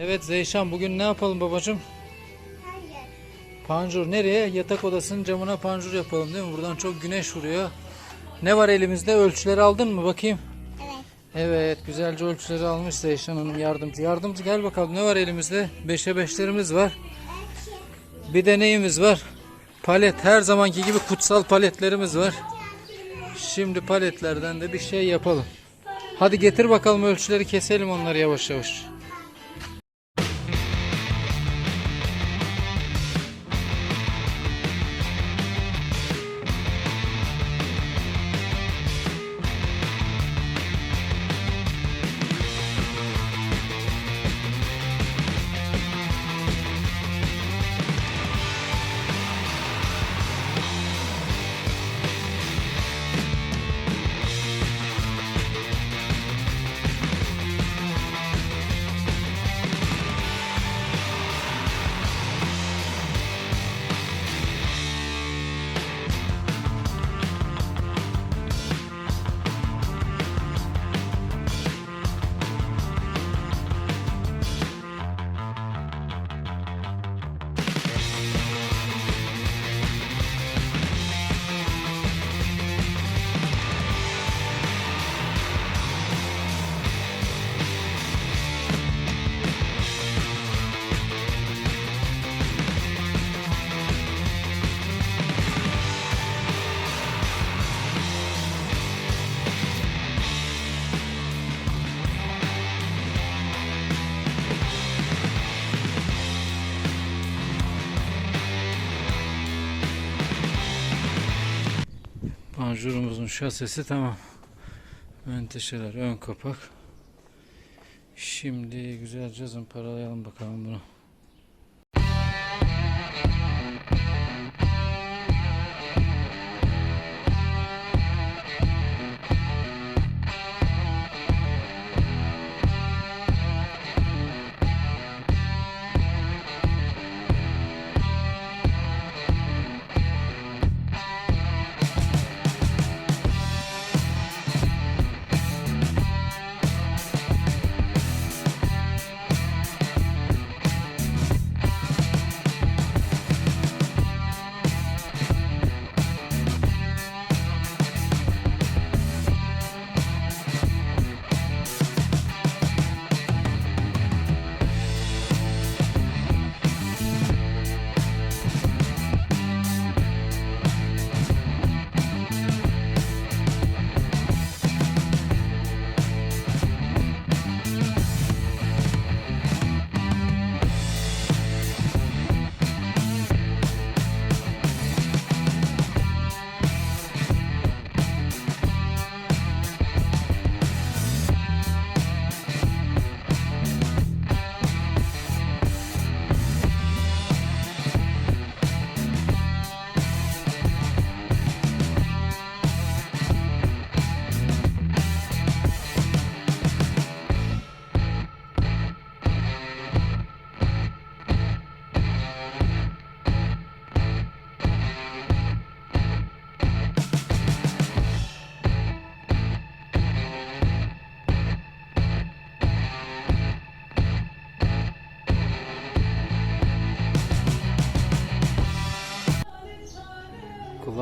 Evet Zeyşan bugün ne yapalım babacığım? Hayır. Panjur nereye? Yatak odasının camına panjur yapalım değil mi? Buradan çok güneş vuruyor. Ne var elimizde? Ölçüleri aldın mı bakayım? Evet. Evet güzelce ölçüleri almış Zeyşan Hanım yardımcı. Yardımcı gel bakalım ne var elimizde? Beşe beşlerimiz var. Bir de neyimiz var? Palet her zamanki gibi kutsal paletlerimiz var. Şimdi paletlerden de bir şey yapalım. Hadi getir bakalım ölçüleri keselim onları yavaş yavaş. Panjurumuzun şasisi tamam. Menteşeler ön kapak. Şimdi güzelce zımparalayalım bakalım bunu.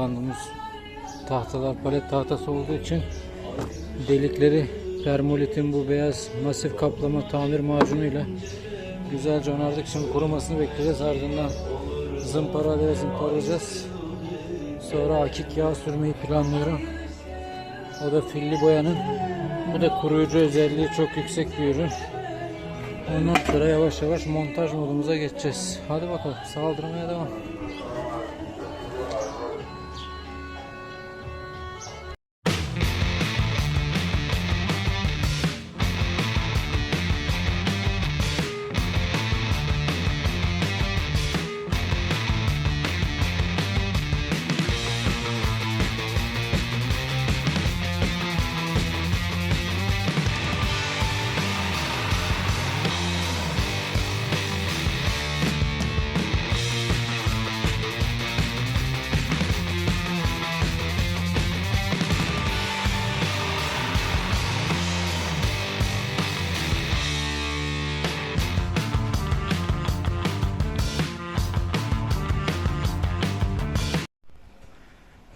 Kullandığımız tahtalar palet tahtası olduğu için delikleri permolitin bu beyaz masif kaplama tamir macunuyla güzelce onardık. Şimdi kurumasını bekleyeceğiz. Ardından zımparayla zımparalayacağız. Sonra akik yağ sürmeyi planlıyorum. O da filli boyanın. Bu da koruyucu özelliği çok yüksek bir ürün. Ondan sonra yavaş yavaş montaj modumuza geçeceğiz. Hadi bakalım saldırmaya devam.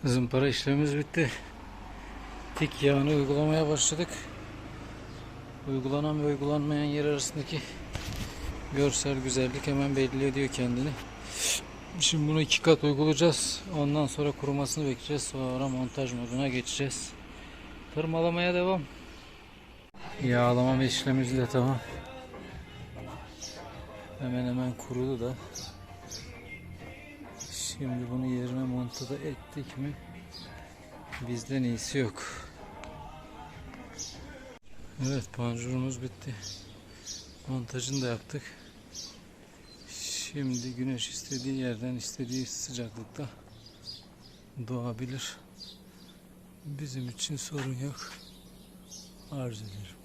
Zımpara işlemimiz bitti. Tik yağını uygulamaya başladık. Uygulanan ve uygulanmayan yer arasındaki görsel güzellik hemen belli ediyor kendini. Şimdi bunu iki kat uygulayacağız. Ondan sonra kurumasını bekleyeceğiz. Sonra montaj moduna geçeceğiz. Tırmalamaya devam. Yağlama işlemimiz de tamam. Hemen hemen kurudu da. Şimdi bunu yerine montada ettik mi? Bizden iyisi yok. Evet panjurumuz bitti. Montajını da yaptık. Şimdi güneş istediği yerden istediği sıcaklıkta doğabilir. Bizim için sorun yok. Arz ederim.